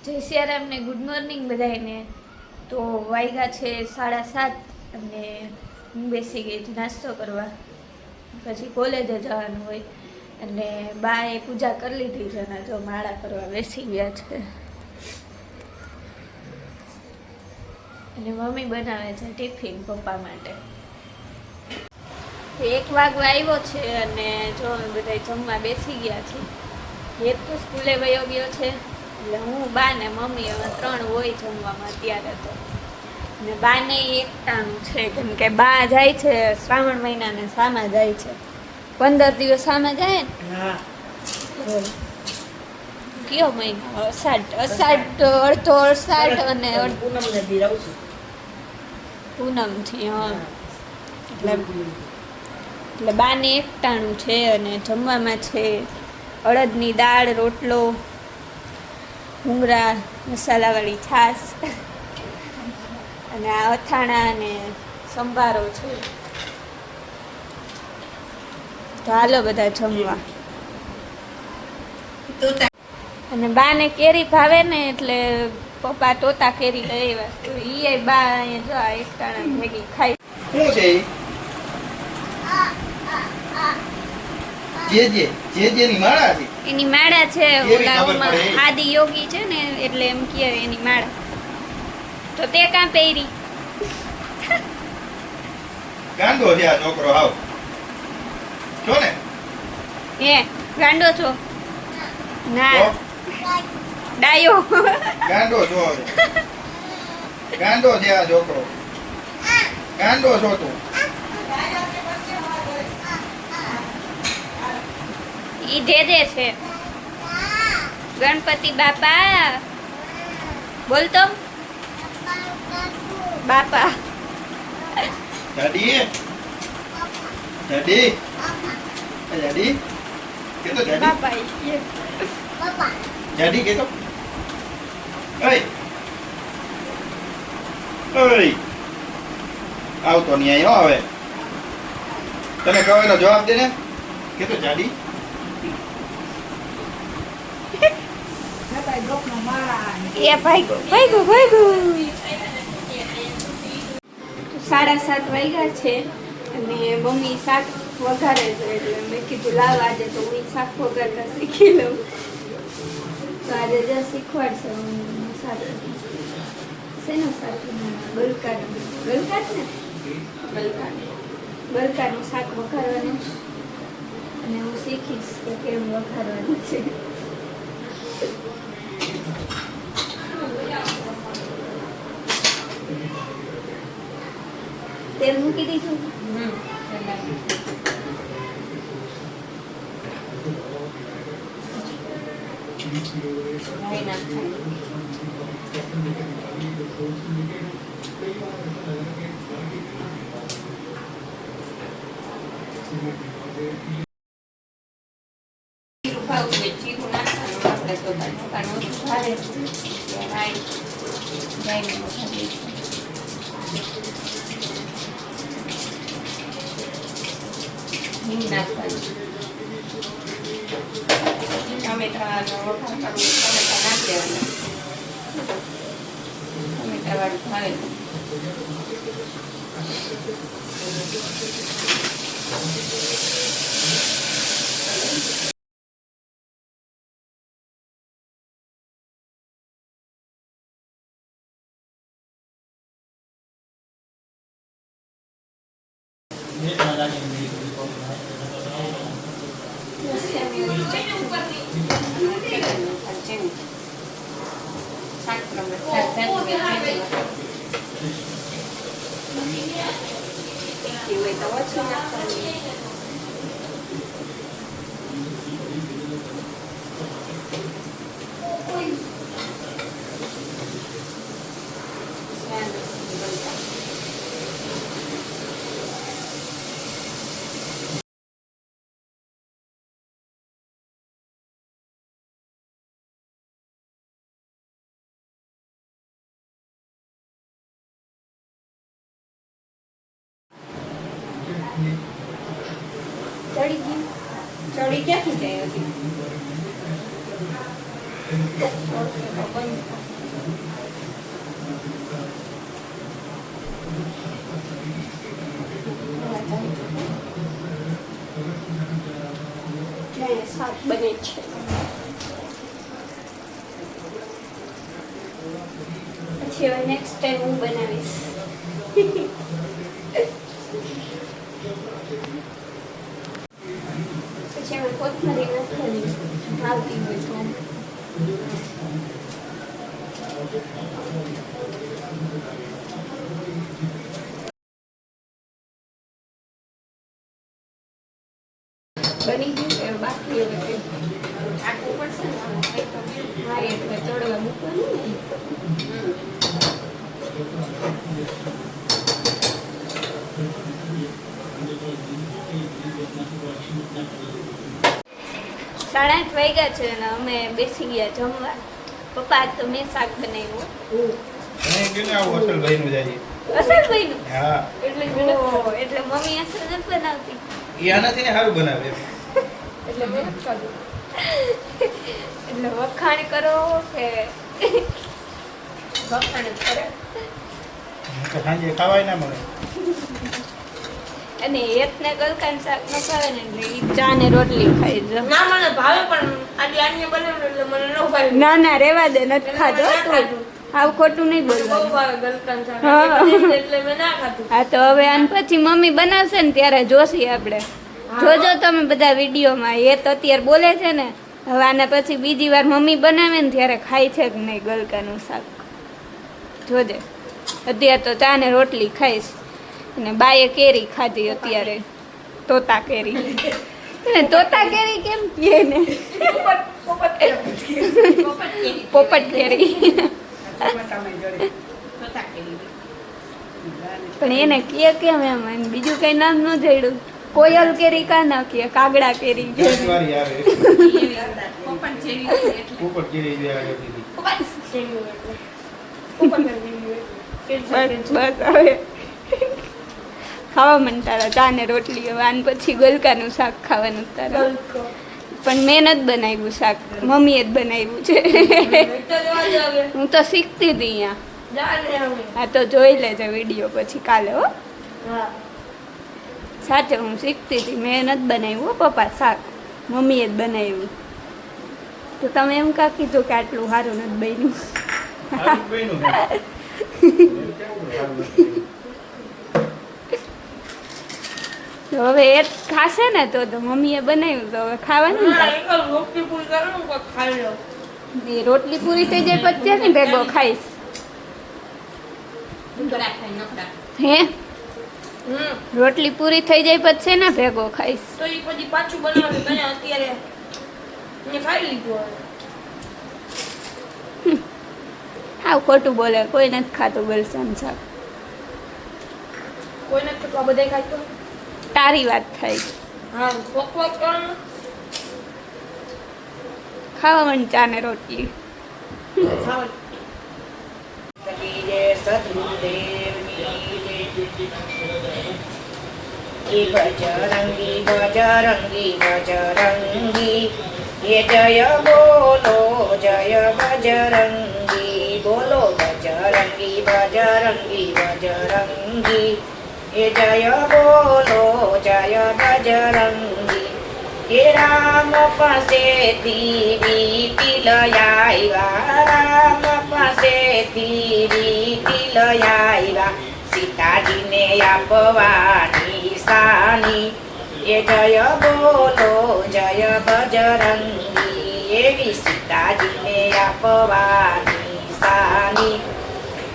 અત્યારે સિયારામને good morning બધાને તો વાગ્યા છે સાડા સાત અને હું બેસી ગઈ નાસ્તો કરવા. પછી કોલેજે જવાનું હોય. અને બાએ પૂજા કરી લીધી છે અને જો માળા કરવા બેસી ગયા છે. અને મમ્મી બનાવે છે ટિફિન પપ્પા માટે. એક વાગવા આવ્યો છે અને જો બધા જમવા બેસી ગયા છે એક તો સ્કૂલે વયો ગયો છે. એટલે હું બા ને મમ્મી હવે ત્રણ હોય જમવામાં અત્યારે તો. ને બાને એકટાણું છે કેમ કે બા જાય છે શ્રાવણ મહિનાને સામા જાય છે. પંદર દિવસ સામા જાય ને? હા. કયો મહિનો? અષાઢ અષાઢ અડધો અષાઢ અને પૂનમથી હા. એટલે એટલે બાને એકટાણું છે અને જમવામાં છે અડદની દાળ રોટલો ભૂંગળા મસાલાવાળી છાશ અને આ અથાણા અને સંભારો છે. તો હાલો બધા જમવા. અને બાને કેરી ભાવે ને એટલે પપ્પા તોતા કેરી લઈ આવ્યા. તો ઈ બા અહીંયા જો એકટાણા ભેગી ખાઈ. શું છે જે જે જે જેની માળા છે. એની માળા છે કેવી ઓલા ખબર ઓમાં પડે? આદિ યોગી છે ને એટલે એમ કહે એની માળા. તો તે કાં પહેરી? ગાંડો છે આ છોકરો આવ. છો ને? હે ગાંડો છો? ના. ડાયો. ગાંડો છો ગાંડો છે આ છોકરો. ગાંડો છો તું. ઈ જે દે છે. ગણપતિ બાપા. બોલતો બાપા. એ દાદી. કે તો દાદી? બાપા ઈ કહે. કે તો ઓય. ઓય. આવતો નહીં હો હવે. તને કહો જવાબ દે ને. કે તો દાદી? એ ભાઈગો ભાઈગો ભાઈગો સાડા સાત વાગ્યા છે અને મમ્મી શાક વઘારે છે એટલે મેં કીધું લાવ આજે તો હું શાક વઘારતા શીખી લઉં. તો આજે જ શીખવાડશે મમ્મી શાક. શેનું શાક? ગલકાર ગલકાર ને? ગલકાર ગલકારનું શાક વઘારવાનું. અને હું શીખીશ કે કેમ વઘારવાનું છે. ટમેટાનો વઘાર કરવું ટમેટા નાખી દેવાના ટમેટા વાળું ભાવે શાક પ્રમાણે શાક જાતું હોય તો ઓછું નાખવાનું એ ક્યાંથી જાય હજી શાક બને છે પછી હવે નેક્સ્ટ ટાઈમ હું બનાવીશ બની ગયું બાકી આખું પડશે ને? આમાં કંઈ તો મેળ. હા એટલે ચડવા મૂકવાનું સાડા આઠ વાગ્યા છે અને અમે બેસી ગયા જમવા. પપ્પા આજ તો મેં શાક બનાવ્યું. એટલે એટલે મમ્મી અસલ બનાવતી. એ આનાથી સારું બનાવે એટલે મહેનત કરું એટલે વખાણ કરો કે વખાણ જ કરે. તો સાંજે ખાવાય ના મળે. અને હેતને ગલકાન શાક ન ભાવે ને એટલે ચા ને રોટલી ખાઈ જ ના મને ભાવે પણ આજે આની બનાવ્યું એટલે મને ન ભાવે. ના ના રેવા દે નથી ખાધો ના આવું ખોટું નહીં બોલવાનું. શાક. હા. એટલે મેં ના ખાધું. હા તો હવે આન પછી મમ્મી બનાવશે ને ત્યારે જોશી આપણે. જોજો તમે બધા વિડીયોમાં, એ તો અત્યારે બોલે છે ને, હવે આના પછી બીજી વાર મમ્મી બનાવે ને ત્યારે ખાય છે કે નહીં ગલકાનું શાક. જોજે. અત્યારે તો ચા ને રોટલી ખાઈશ. અને બાએ કેરી ખાધી અત્યારે, તોતા કેરી. એને તોતા કેરી કેમ કે ને? પોપટ કેરી. પણ એને કે કેમ એમ બીજું કઈ નામ ન જડ્યું કોયલ કેરી કા ના કે કાગડા કેરી કે વારી આવે પોપટ જેવી હોય એટલે. જે આવે પોપટ જેવી પોપટ જેવી હોય. કેરી શાક, બસ હવે ખાવા મન તારા ચા ને રોટલી હવે આન પછી ગલકાનું શાક ખાવાનું તારા પણ મેં નથી બનાવ્યું શાક મમ્મીએ જ બનાવ્યું છે. હું તો શીખતી હતી અહીંયા આ હા તો જોઈ લેજે વીડિયો પછી કાલે હો હા. સાચે હું શીખતી હતી. મેં નથી બનાવ્યું હો પપ્પા શાક. મમ્મીએ જ બનાવ્યું. તો તમે એમ કા કીધું કે આટલું સારું નથી બન્યું? હવે એ ખાશે ને તો તો મમ્મીએ બનાવ્યું તો હવે ખાવાનું. એ રોટલી પૂરી થઈ જાય પછી ને ભેગો ખાઈશ. હે. રોટલી પૂરી થઈ જાય પછી ને ભેગો ખાઈશ. તો એ પછી પાછું બનાવે તને અત્યારે એને ખાઈ લીધું હવે. હાવ ખોટું બોલે. કોઈ નથી ખાતું ગલસાન શાક. કોઈને તો આ બધાય ખાતું તારી વાત થાય. હા કોક કરવાનું? ખાવા મન ચા ને રોટલી ખાવાનું. જય એ બજરંગી બજરંગી બજરંગી એ જય બોલો, જય બજરંગી. બોલો બજરંગી બજરંગી બજરંગી. એ જય બોલો, જય બજરંગી. એ રામ પાસેથી વીટી લયાવ્યા રામ પાસેથી વીટી લયાવ્યા સીતાજીને આપવાની સાની એ જય બોલો, જય બજરંગી. એવી સીતાજીને આપવાની સાની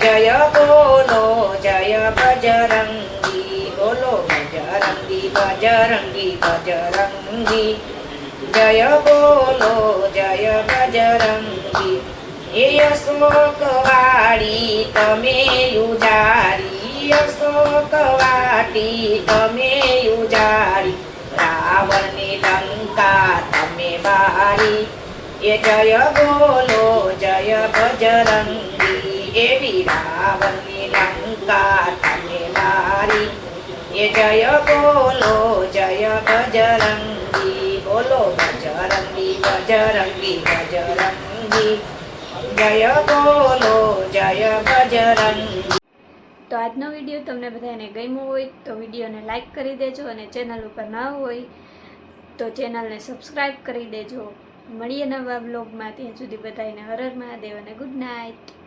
જય બોલો, જય બજરંગી. બોલો બજરંગી બજરંગી બજરંગી. જય બોલો, જય બજરંગી. એ વાડી તમે ઉજારી અશોક વાટી તમે ઉજારી. રાવણની લંકા તમે બારી. એ જય બોલો, જય બજરંગી. એવી રાવણની લંકા તમે બારી. એ જય બોલો, જય બજરંગી. બોલો બજરંગી બજરંગી બજરંગી. જય બોલો, જય બજરંગી. તો આજનો વીડિયો તમને બધાને ગમ્યો હોય તો વિડીયોને લાઇક કરી દેજો અને ચેનલ ઉપર ન હોય તો ચેનલને સબસ્ક્રાઈબ કરી દેજો. મળીએ નવા બ્લોગમાં ત્યાં સુધી બધાને હર હર મહાદેવ અને ગુડ નાઇટ.